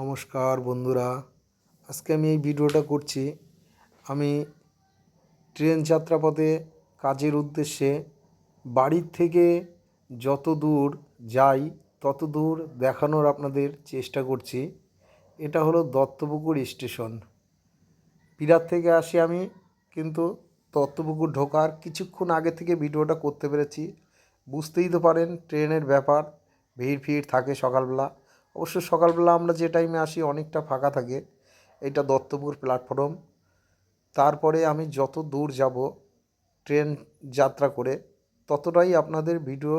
নমস্কার বন্ধুরা, আজকে আমি এই ভিডিওটা করছি। আমি ট্রেন যাত্রাপথে কাজের উদ্দেশ্যে বাড়ির থেকে যত দূর যাই, তত দূর দেখানোর আপনাদের চেষ্টা করছি। এটা হলো দত্তপুকুর স্টেশন। বিরাট থেকে আসি আমি, কিন্তু দত্তপুকুর ঢোকার কিছুক্ষণ আগে থেকে ভিডিওটা করতে পেরেছি। বুঝতেই তো পারেন, ট্রেনের ব্যাপার, ভিড় ফিড় থাকে সকালবেলা। অবশ্য সকালবেলা আমরা যে টাইমে আসি অনেকটা ফাঁকা থাকে। এটা দত্তপুর প্ল্যাটফর্ম তারপরে আমি যত দূর যাব ট্রেন যাত্রা করে, ততটাই আপনাদের ভিডিও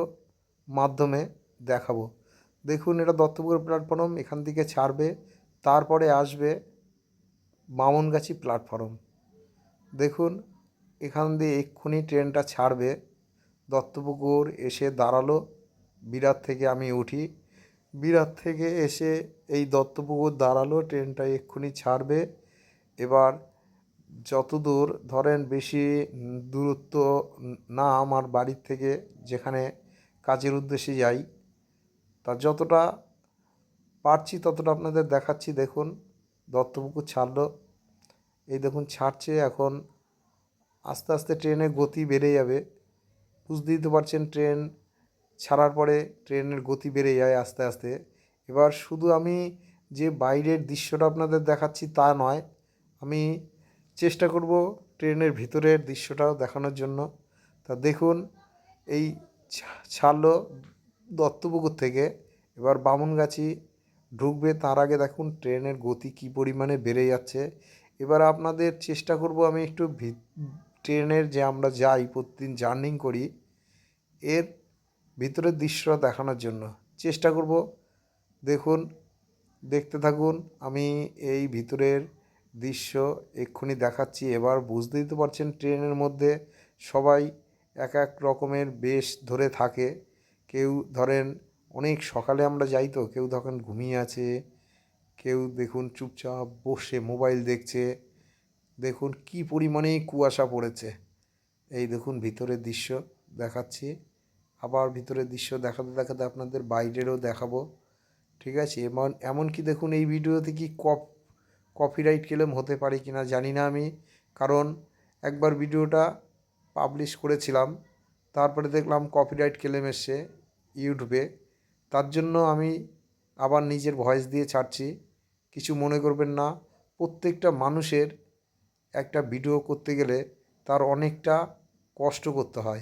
মাধ্যমে দেখাবো। দেখুন, এটা দত্তপুর প্ল্যাটফর্ম এখান থেকে ছাড়বে, তারপরে আসবে বামনগাছি প্ল্যাটফর্ম দেখুন, এখান দিয়ে এক্ষুনি ট্রেনটা ছাড়বে। দত্তপুকুর এসে দাঁড়াল, বিরাট থেকে আমি উঠি। বিরাট থেকে এসে এই দত্তপুকুর দাঁড়াল ট্রেনটা এক্ষুনি ছাড়বে। এবার যত দূর ধরেন বেশি দূরত্ব না আমার বাড়ির থেকে যেখানে কাজের উদ্দেশ্যে যাই, তা যতটা পারছি ততটা আপনাদের দেখাচ্ছি। দেখুন, দত্তপুকুর ছাড়লো। এই দেখুন, ছাড়ছে এখন। আস্তে আস্তে ট্রেনের গতি বেড়ে যাবে। বুঝতেই তো পারছেন, ট্রেন ছাড়ার পরে ট্রেনের গতি বেড়ে যায় আস্তে আস্তে। এবার শুধু আমি যে বাইরের দৃশ্যটা আপনাদের দেখাচ্ছি তা নয়, আমি চেষ্টা করব ট্রেনের ভিতরের দৃশ্যটাও দেখানোর জন্য। তা দেখুন, এই ছাড়লো দত্তপুকুর থেকে। এবার বামুনগাছি ঢুকবে তার আগে দেখুন ট্রেনের গতি কী পরিমাণে বেড়ে যাচ্ছে। এবার আপনাদের চেষ্টা করব আমি একটু ট্রেনের যে আমরা যাই, প্রতিদিন জার্নিং করি, এর ভিতরের দৃশ্য দেখানোর জন্য। চেষ্টা করব। দেখুন, দেখতে থাকুন, আমি এই ভিতরের দৃশ্য এক্ষুনি দেখাচ্ছি। এবার বুঝতেই তো পারছেন, ট্রেনের মধ্যে সবাই এক এক রকমের বেশ ধরে থাকে। কেউ ধরেন, অনেক সকালে আমরা যাই তো, কেউ তখন ঘুমিয়ে আছে, কেউ দেখুন চুপচাপ বসে মোবাইল দেখছে। দেখুন কি পরিমাণে কুয়াশা পড়েছে। এই দেখুন ভিতরের দৃশ্য দেখাচ্ছি। আবার ভিতরের দৃশ্য দেখাতে দেখাতে আপনাদের বাইরেরও দেখাবো। ঠিক আছে? এমন, এমনকি দেখুন এই ভিডিওতে কি কপ কপিরাইট ক্লেম হতে পারে কি না জানি না আমি। কারণ একবার ভিডিওটা পাবলিশ করেছিলাম, তারপরে দেখলাম কপিরাইট ক্লেম এসছে ইউটিউবে। তার জন্য আমি আবার নিজের ভয়েস দিয়ে ছাড়ছি। কিছু মনে করবেন না, প্রত্যেকটা মানুষের একটা ভিডিও করতে গেলে তার অনেকটা কষ্ট করতে হয়।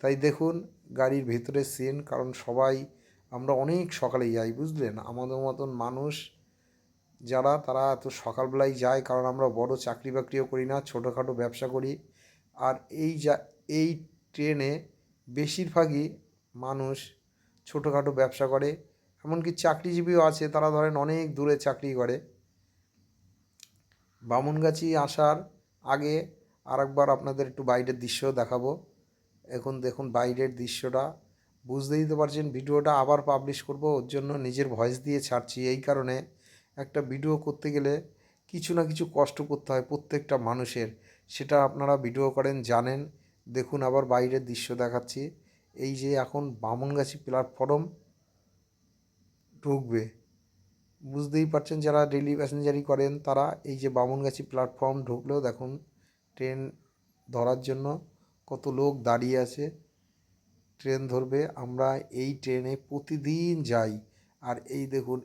তাই দেখুন, গাড়ির ভেতরে সিন কারণ সবাই, আমরা অনেক সকালে যাই, বুঝলেন? আমাদের মতন মানুষ যারা, তারা এত সকালবেলায় যায়, কারণ আমরা বড় চাকরি বাকরিও করি না, ছোটোখাটো ব্যবসা করি। আর এই যা, এই ট্রেনে বেশিরভাগই মানুষ ছোটোখাটো ব্যবসা করে, এমনকি চাকরিজীবীও আছে, তারা ধরেন অনেক দূরে চাকরি করে। বামুনগাছি আসার আগে আরেকবার আপনাদের একটু বাইরের দৃশ্য দেখাবো। এখন দেখুন বাইরের দৃশ্যটা। বুঝতেই তো পারছেন, ভিডিওটা আবার পাবলিশ করব, ওর জন্য নিজের ভয়েস দিয়ে ছাড়ছি। এই কারণে একটা ভিডিও করতে গেলে কিছু না কিছু কষ্ট করতে হয় প্রত্যেকটা মানুষের। সেটা আপনারা ভিডিও করেন, জানেন। দেখুন আবার বাইরের দৃশ্য দেখাচ্ছি। এই যে এখন বামনগাছি প্ল্যাটফর্ম ঢুকবে। বুঝতেই পারছেন যারা ডেলি প্যাসেঞ্জারি করেন, তারা এই যে বামনগাছি প্ল্যাটফর্ম ঢুকলেও দেখুন ট্রেন ধরার জন্য কত লোক দাঁড়িয়ে আছে। ট্রেন ধরবে। আমরা এই ট্রেনে প্রতিদিন যাই। আর এই দেখুন